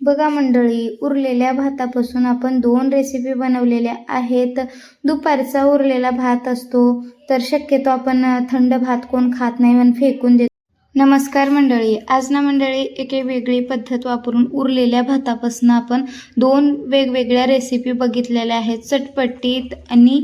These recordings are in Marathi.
बघा मंडळी उरलेल्या भातापासून आपण दोन रेसिपी बनवलेल्या आहेत. दुपारचा उरलेला भात असतो तर शक्यतो आपण थंड भात कोण खात नाही म्हणून फेकून देतो. नमस्कार मंडळी. आज ना मंडळी एक वेगळी पद्धत वापरून उरलेल्या भातापासून आपण दोन वेगवेगळ्या रेसिपी बघितलेल्या आहेत. चटपटीत आणि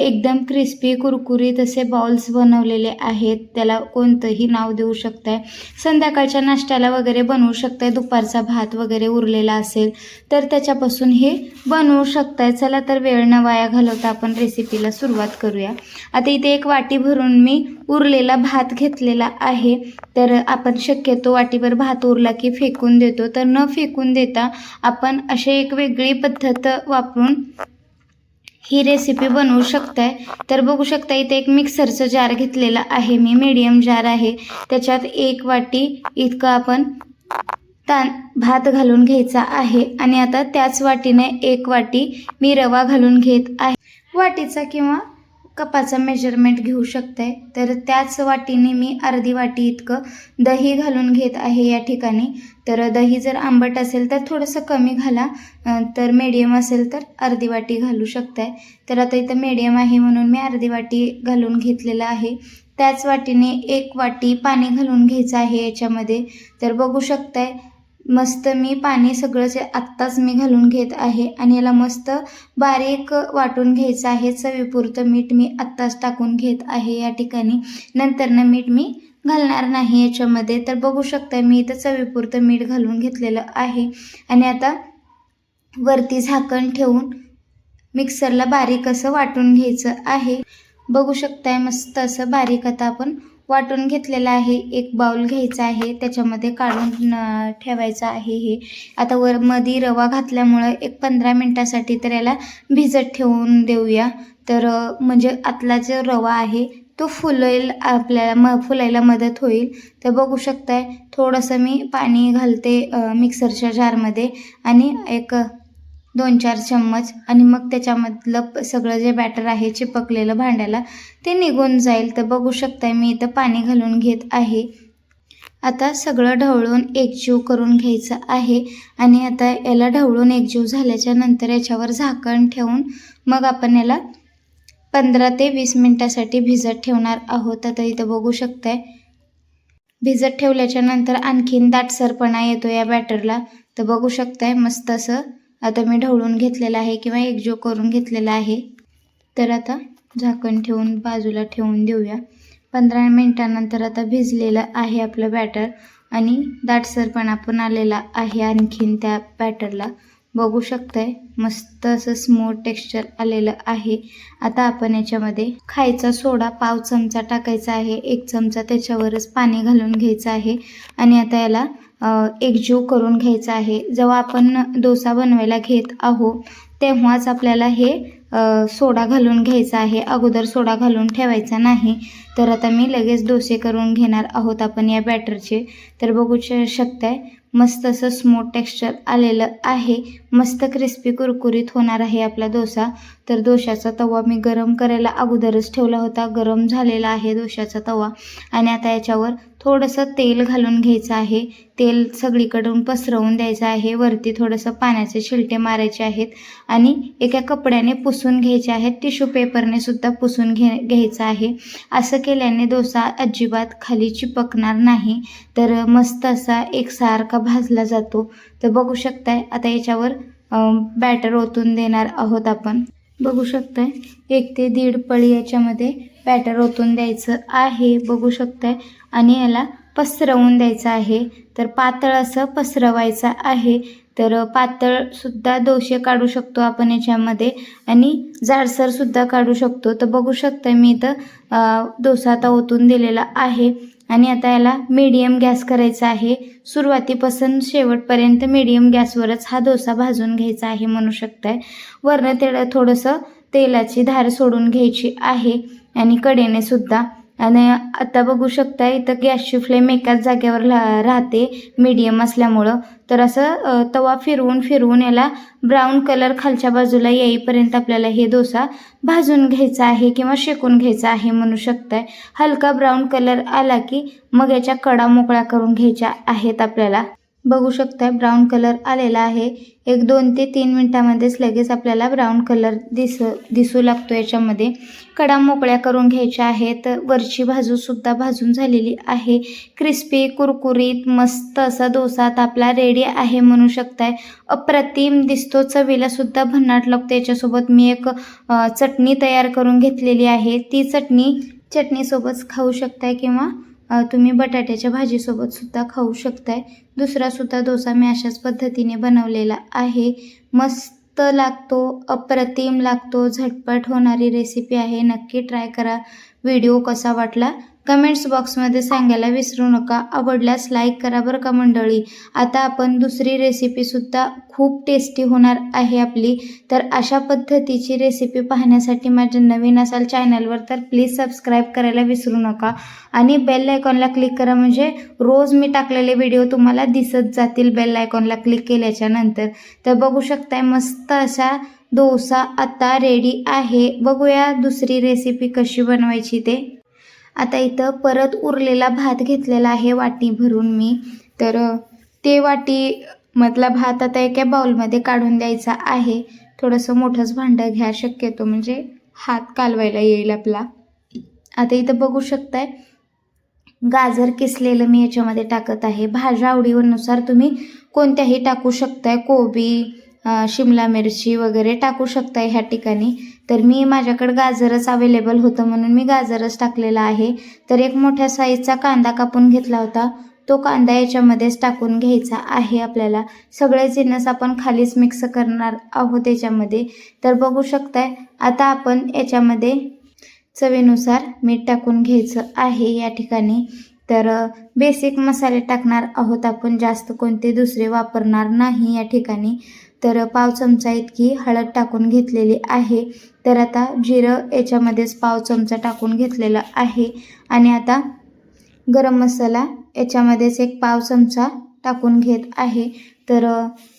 एकदम क्रिस्पी कुरकुरीत असे बाउल्स बनवलेले आहेत. त्याला कोणतंही नाव देऊ शकताय. संध्याकाळच्या नाश्त्याला वगैरे बनवू शकताय. दुपारचा भात वगैरे उरलेला असेल तर त्याच्यापासून हे बनवू शकताय. चला तर वेळ न वाया घालवता आपण रेसिपीला सुरुवात करूया. आता इथे एक वाटी भरून मी उरलेला भात घेतलेला आहे. तर आपण शक्यतो वाटीभर भात उरला की फेकून देतो. तर न फेकून देता आपण अशी एक वेगळी पद्धत वापरून ही रेसिपी बनवू शकताय. तर बघू शकता इथे एक मिक्सरचं जार घेतलेला आहे. मी मीडियम जार आहे. त्याच्यात एक वाटी इतकं आपण तां भात घालून घ्यायचा आहे. आणि आता त्याच वाटीने एक वाटी मी रवा घालून घेत आहे. वाटीचा किंवा कपाचा मेजरमेंट घेऊ शकते तर त्याच वाटीने मी अर्धी वाटी इतकं दही घालून घेत आहे या ठिकाणी. तर दही जर आंबट असेल तर थोडंसं कमी घाला. तर मीडियम असेल तर अर्धी वाटी घालू शकताय. तर आता इथं मीडियम आहे म्हणून मी अर्धी वाटी घालून घेतलेलं आहे. त्याच वाटीने एक वाटी पाणी घालून घ्यायचं आहे याच्यामध्ये. तर बघू शकताय मस्त मी पाणी सगळंच आत्ताच मी घालून घेत आहे आणि याला मस्त बारीक वाटून घ्यायचं आहे. चवीपुरतं मीठ मी आत्ताच टाकून घेत आहे या ठिकाणी. नंतरनं मीठ मी घालणार नाही याच्यामध्ये. तर बघू शकता मी इथं चवीपुरतं मीठ घालून घेतलेलं आहे. आणि आता वरती झाकण ठेवून मिक्सरला बारीक असं वाटून घ्यायचं आहे. बघू शकताय मस्त असं बारीक आता आपण वाटून घेतलेला आहे. एक बाउल घ्यायचा आहे. त्याच्यामध्ये काढून ठेवायचं आहे हे. आता वर मध्ये रवा घातल्यामुळं एक पंधरा मिनटासाठी तर याला भिजत ठेवून देऊया. तर म्हणजे आतला जो रवा आहे तो फुलेल आपल्याला म फुलायला मदत होईल. तर बघू शकताय थोडंसं मी पाणी घालते मिक्सरच्या जारमध्ये आणि एक दोन चार चम्मच आणि मग त्याच्यामधलं प- सगळं जे बॅटर आहे चिपकलेलं भांड्याला ते निघून जाईल. तर बघू शकताय मी इथं पाणी घालून घेत आहे. आता सगळं ढवळून एकजीव करून घ्यायचं आहे. आणि आता याला ढवळून एकजीव झाल्याच्यानंतर याच्यावर झाकण ठेवून मग आपण याला पंधरा ते वीस मिनटासाठी भिजत ठेवणार आहोत. आता इथं बघू शकताय भिजत ठेवल्याच्या नंतर आणखीन दाटसरपणा येतो या बॅटरला तर बघू शकताय मस्त असं आता मी ढवळून घेतलेलं आहे किंवा एकजीव करून घेतलेला आहे. तर आता झाकण ठेवून बाजूला ठेवून देऊया. पंधरा मिनटानंतर आता भिजलेलं आहे आपलं बॅटर आणि दाटसरपणा पण आलेला आहे आणखीन त्या बॅटरला बघू शकताय मस्त असं स्मूथ टेक्स्चर आलेलं आहे. आता आपण याच्यामध्ये खायचा सोडा पाव चमचा टाकायचा आहे एक चमचा त्याच्यावरच पाणी घालून घ्यायचं आहे. आणि आता याला एकजीव करून घ्यायचा आहे. जेव्हा आपण डोसा बनवायला घेत आहो तेव्हाच आपल्याला हे सोडा घालून घ्यायचा आहे. अगोदर सोडा घालून ठेवायचा नाही. तर आता मी लगेच डोसे करून घेणार आहोत आपण या बॅटरचे. तर बघू शकताय मस्त असं स्मूथ टेक्स्चर आलेलं आहे. मस्त क्रिस्पी कुरकुरीत होणार आहे आपला डोसा. तर डोशाचा तवा मी गरम करायला अगोदरच ठेवला होता. गरम झालेला आहे डोशाचा तवा. आणि आता याच्यावर थोडंसं तेल घालून घ्यायचं आहे. तेल सगळीकडून पसरवून द्यायचं आहे. वरती थोडंसं पाण्याचे शिलटे मारायचे आहेत आणि एका कपड्याने पुसून घ्यायचे आहेत. टिश्यू पेपरने सुद्धा पुसून घे घ्यायचं आहे. असं केल्याने डोसा अजिबात खाली चिपकणार नाही. तर मस्त असा एकसारखा भाजला जातो. तर बघू शकताय आता याच्यावर बॅटर ओतून देणार आहोत आपण. बघू शकताय एक ते दीड पळी याच्यामध्ये बॅटर ओतून द्यायचं आहे. बघू शकताय. आणि याला पसरवून द्यायचं आहे. तर पातळ असं पसरवायचं आहे. तर पातळसुद्धा दोषे काढू शकतो आपण याच्यामध्ये. आणि जाडसरसुद्धा काढू शकतो. तर बघू शकता मी इथं डोसा आता ओतून दिलेला आहे. आणि आता याला मीडियम गॅस करायचा आहे. सुरुवातीपासून शेवटपर्यंत मीडियम गॅसवरच हा डोसा भाजून घ्यायचा आहे म्हणू शकताय. वरनं तेला थोडंसं तेलाची धार सोडून घ्यायची आहे. आणि कडेने सुद्धा. आणि आता बघू शकता इथं गॅसची फ्लेम एकाच जागेवर ला राहते मीडियम असल्यामुळं. तर असं तवा फिरवून फिरवून याला ब्राऊन कलर खालच्या बाजूला येईपर्यंत आपल्याला हे डोसा भाजून घ्यायचा आहे किंवा शेकून घ्यायचा आहे म्हणू शकताय. हलका ब्राऊन कलर आला की मग याच्या कडा मोकळ्या करून घ्यायच्या आहेत आपल्याला. बघू शकताय ब्राऊन कलर आलेला आहे. एक दोन ते तीन मिनटामध्येच लगेच आपल्याला ब्राऊन कलर दिस दिसू लागतो याच्यामध्ये. कडा मोकळ्या करून घ्यायच्या आहेत. वरची बाजूसुद्धा भाजून झालेली आहे. क्रिस्पी कुरकुरीत मस्त असा डोसा आता आपला रेडी आहे म्हणू शकताय. अप्रतिम दिसतो चवीला सुद्धा भन्नाट लागतो याच्यासोबत मी एक चटणी तयार करून घेतलेली आहे. ती चटणी चटणीसोबत खाऊ शकताय किंवा तुम्ही बटाट्याच्या भाजीसोबत सुद्धा खाऊ शकताय. दुसरा सुद्धा डोसा मी अशाच पद्धतीने बनवलेला आहे. मस्त लागतो अप्रतिम लागतो झटपट होणारी रेसिपी आहे. नक्की ट्राय करा. व्हिडिओ कसा वाटला? कमेंट्स बॉक्समध्ये सांगायला विसरू नका. आवडल्यास लाईक करा बरं का मंडळी? आता आपण दुसरी रेसिपीसुद्धा खूप टेस्टी होणार आहे आपली. तर अशा पद्धतीची रेसिपी पाहण्यासाठी माझ्या नवीन असाल चॅनलवर तर प्लीज सबस्क्राईब करायला विसरू नका. आणि बेल आयकॉनला क्लिक करा म्हणजे रोज मी टाकलेले व्हिडिओ तुम्हाला दिसत जातील बेल आयकॉनला क्लिक केल्याच्यानंतर. तर बघू शकताय मस्त असा डोसा आता रेडी आहे. बघूया दुसरी रेसिपी कशी बनवायची ते. आता इथं परत उरलेला भात घेतलेला आहे वाटी भरून मी. तर ते वाटी मधला भात आता एका बाउलमध्ये काढून द्यायचा आहे. थोडंसं मोठंच भांडं घ्या शक्यतो म्हणजे हात कालवायला येईल आपला. आता इथं बघू शकताय गाजर किसलेलं मी याच्यामध्ये टाकत आहे. भाज्या आवडीनुसार तुम्ही कोणत्याही टाकू शकताय. कोबी शिमला मिरची वगैरे टाकू शकता ह्या ठिकाणी. तर मी माझ्याकडे गाजरच अवेलेबल होतं म्हणून मी गाजरच टाकलेला आहे. तर एक मोठ्या साईजचा कांदा कापून घेतला होता. तो कांदा याच्यामध्येच टाकून घ्यायचा आहे आपल्याला. सगळे जिन्नस आपण खालीच मिक्स करणार आहोत याच्यामध्ये. तर बघू शकताय आता आपण याच्यामध्ये चवीनुसार मीठ टाकून घ्यायचं आहे या ठिकाणी. तर बेसिक मसाले टाकणार आहोत आपण. जास्त कोणते दुसरे वापरणार नाही या ठिकाणी. तर पाव चमचा इतकी हळद टाकून घेतलेली आहे. तर आता जिरं याच्यामध्येच पाव चमचा टाकून घेतलेलं आहे. आणि आता गरम मसाला याच्यामध्येच एक पाव चमचा टाकून घेत आहे. तर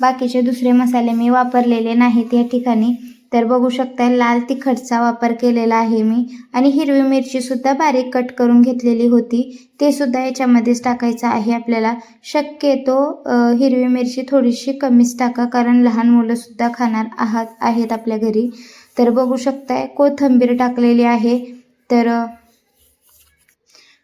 बाकीचे दुसरे मसाले मी वापरलेले नाहीत या ठिकाणी. तर बघू शकता लाल तिखटचा वापर केलेला आहे मी. आणि हिरवी मिरचीसुद्धा बारीक कट करून घेतलेली होती. ते सुद्धा याच्यामध्येच टाकायचं आहे आपल्याला. शक्यतो हिरवी मिरची थोडीशी कमीच टाका कारण लहान मुलंसुद्धा खाणार आहात आहेत आपल्या घरी. तर बघू शकताय कोथिंबीर टाकलेली आहे. तर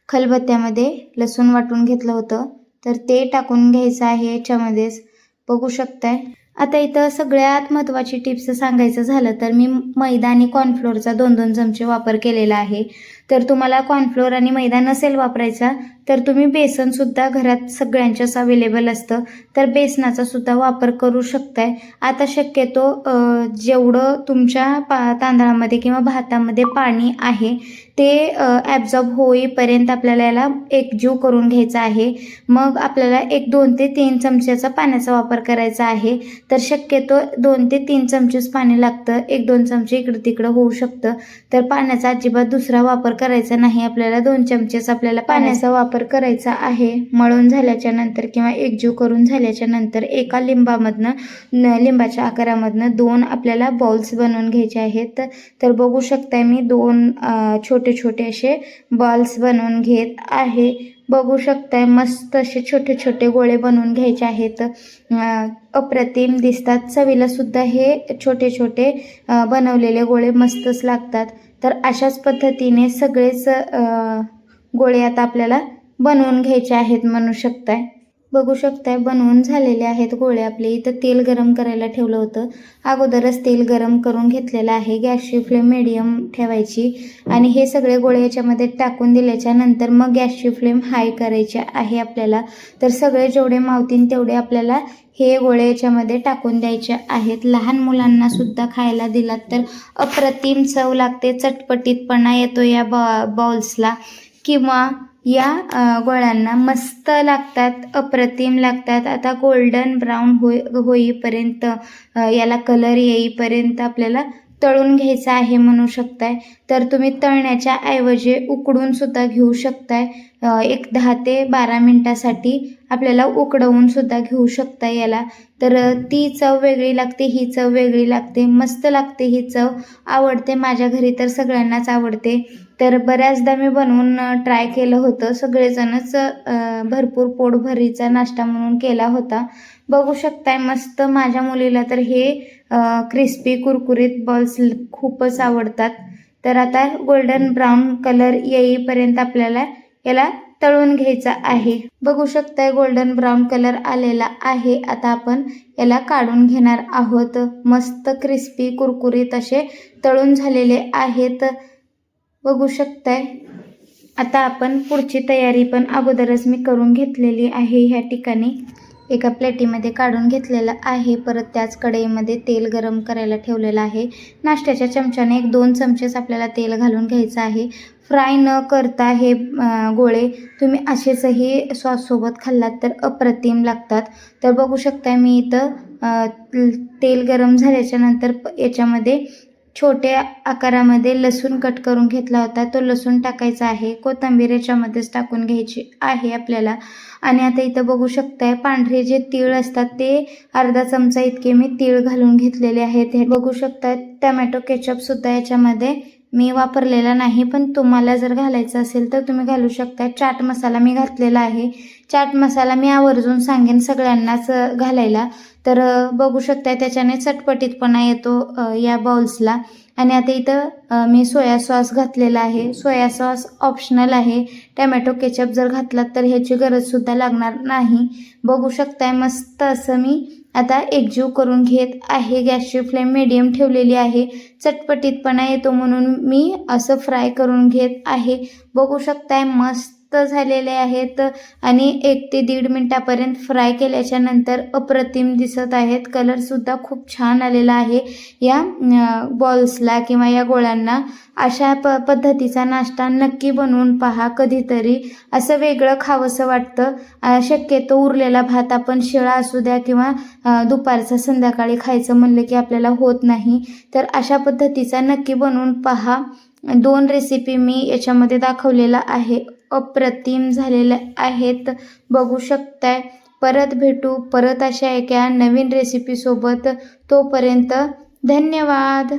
खलबत्त्यामध्ये लसूण वाटून घेतलं होतं. तर ते टाकून घ्यायचं आहे याच्यामध्येच. बघू शकताय. आता इथं सगळ्यात महत्त्वाची टिप्स सांगायचं झालं तर मी मैदा आणि कॉर्नफ्लोअरचा दोन दोन चमचे वापर केलेला आहे. तर तुम्हाला कॉर्नफ्लोअर आणि मैदा नसेल वापरायचा तर तुम्ही बेसनसुद्धा घरात सगळ्यांच्याच अवेलेबल असतं. तर बेसनाचा सुद्धा वापर करू शकताय. आता शक्यतो जेवढं तुमच्या पा तांदळामध्ये किंवा भातामध्ये पाणी आहे ते ॲब्झॉर्ब होईपर्यंत आपल्याला याला एकजीव करून घ्यायचा आहे. मग आपल्याला एक दोन ते तीन चमच्याचा पाण्याचा वापर करायचा आहे. तर शक्यतो दोन ते तीन चमचेच पाणी लागतं. एक दोन चमचे इकडं तिकडं होऊ शकतं. तर पाण्याचा अजिबात दुसरा वापर करायचा नाही आपल्याला दोन चमचेच आपल्याला पाण्याचा वापर करायचा आहे. मळून झाल्याच्यानंतर किंवा एकजीव करून झाल्याच्यानंतर एका लिंबामधनं लिंबाच्या आकारामधनं दोन आपल्याला बॉल्स बनवून घ्यायचे आहेत. तर बघू शकताय मी दोन छोटे छोटे असे बॉल्स बनवून घेत आहे. बघू शकताय मस्त असे छोटे छोटे गोळे बनवून घ्यायचे आहेत. अप्रतिम दिसतात. चवीला सुद्धा हे छोटे छोटे बनवलेले गोळे मस्तच लागतात. तर अशाच पद्धतीने सगळेच गोळे आता आपल्याला बनवून घ्यायचे आहेत म्हणू शकताय. बघू शकताय बनवून झालेले आहेत गोळे आपले. इथं तेल गरम करायला ठेवलं होतं. अगोदरच तेल गरम करून घेतलेलं आहे. गॅसची फ्लेम मिडियम ठेवायची आणि हे सगळे गोळे याच्यामध्ये टाकून दिल्याच्या नंतर मग गॅसची फ्लेम हाय करायची आहे आपल्याला. तर सगळे जेवढे मावतील तेवढे आपल्याला हे गोळे याच्यामध्ये टाकून द्यायचे आहेत. लहान मुलांना सुद्धा खायला दिलात तर अप्रतिम चव लागते. चटपटीतपणा येतो या बॉ बॉल्सला किंवा या गोळ्यांना मस्त लागतात अप्रतिम लागतात. आता गोल्डन ब्राऊन होई होईपर्यंत याला कलर येईपर्यंत आपल्याला तळून घ्यायचं आहे म्हणू शकताय. तर तुम्ही तळण्याच्या ऐवजी उकडून सुद्धा घेऊ शकताय. एक दहा ते बारा मिनटासाठी आपल्याला उकडवून सुद्धा घेऊ शकता याला. तर ती चव वेगळी लागते ही चव वेगळी लागते मस्त लागते ही चव. आवडते माझ्या घरी तर सगळ्यांनाच आवडते. तर बऱ्याचदा मी बनवून ट्राय केलं होतं. सगळेजणच भरपूर पोटभरीचा नाश्ता म्हणून केला होता. बघू शकताय मस्त माझ्या मुलीला तर हे क्रिस्पी कुरकुरीत बॉल्स खूपच आवडतात. तर आता गोल्डन ब्राऊन कलर येईपर्यंत आपल्याला याला तळून घ्यायचा आहे. बघू शकताय गोल्डन ब्राऊन कलर आलेला आहे. आता आपण याला काढून घेणार आहोत. मस्त क्रिस्पी कुरकुरीत असे तळून झालेले आहेत. बघू शकताय. आता आपण पुढची तयारी पण अगोदरच मी करून घेतलेली आहे ह्या ठिकाणी. एका प्लेटीमध्ये काढून घेतलेलं आहे. परत त्याच कढईमध्ये तेल गरम करायला ठेवलेलं आहे. नाश्त्याच्या चमच्याने एक दोन चमचेच आपल्याला तेल घालून घ्यायचं आहे. फ्राय न करता हे गोळे तुम्ही असेचही सॉससोबत खाल्लात तर अप्रतिम लागतात. तर बघू शकताय मी इथं तेल गरम झाल्याच्यानंतर प- याच्यामध्ये छोट्या आकारामध्ये लसूण कट करून घेतला होता. तो लसूण टाकायचा आहे. कोथिंबीर याच्यामध्येच टाकून घ्यायची आहे आपल्याला. आणि आता इथं बघू शकताय पांढरे जे तीळ असतात ते अर्धा चमचा इतके मी तीळ घालून घेतलेले आहेत. हे बघू शकताय टमॅटो केचपसुद्धा याच्यामध्ये मी वापरलेला नाही पण तुम्हाला जर घालायचं असेल तर तुम्ही घालू शकता. चाट मसाला मी घातलेला आहे. चाट मसाला मी आवर्जून सांगेन सगळ्यांनाच घालायला. तर बघू शकता त्याच्याने चटपटीतपणा येतो या बाउल्सला आणि आता इथं मी सोया सॉस घातलेला आहे. सोया सॉस ऑप्शनल आहे. टॅमॅटो केचप जर घातलात तर ह्याची गरजसुद्धा लागणार नाही. बघू शकताय मस्त असं मी आता एकजीव करून घेत आहे. गॅसची फ्लेम मिडियम ठेवलेली आहे. चटपटीतपणा येतो म्हणून मी असं फ्राय करून घेत आहे. बघू शकताय मस्त झालेले आहेत आणि एक ते दीड मिनटापर्यंत फ्राय केल्याच्यानंतर अप्रतिम दिसत आहेत. कलरसुद्धा खूप छान आलेला आहे. या बॉल्सला किंवा या गोळ्यांना अशा प पद्धतीचा नाश्ता नक्की बनवून पहा कधीतरी. असं वेगळं खावंसं वाटतं. शक्यतो उरलेला भात आपण शिळा असू द्या किंवा दुपारचं दुपारचा संध्याकाळी खायचं म्हणलं की आपल्याला होत नाही. तर अशा पद्धतीचा नक्की बनवून पहा. दोन रेसिपी मी याच्यामध्ये दाखवलेला आहे. अप्रतिम झालेल्या आहेत. बघू शकताय. परत भेटू. परत अशा एका नवीन रेसिपीसोबत तोपर्यंत धन्यवाद.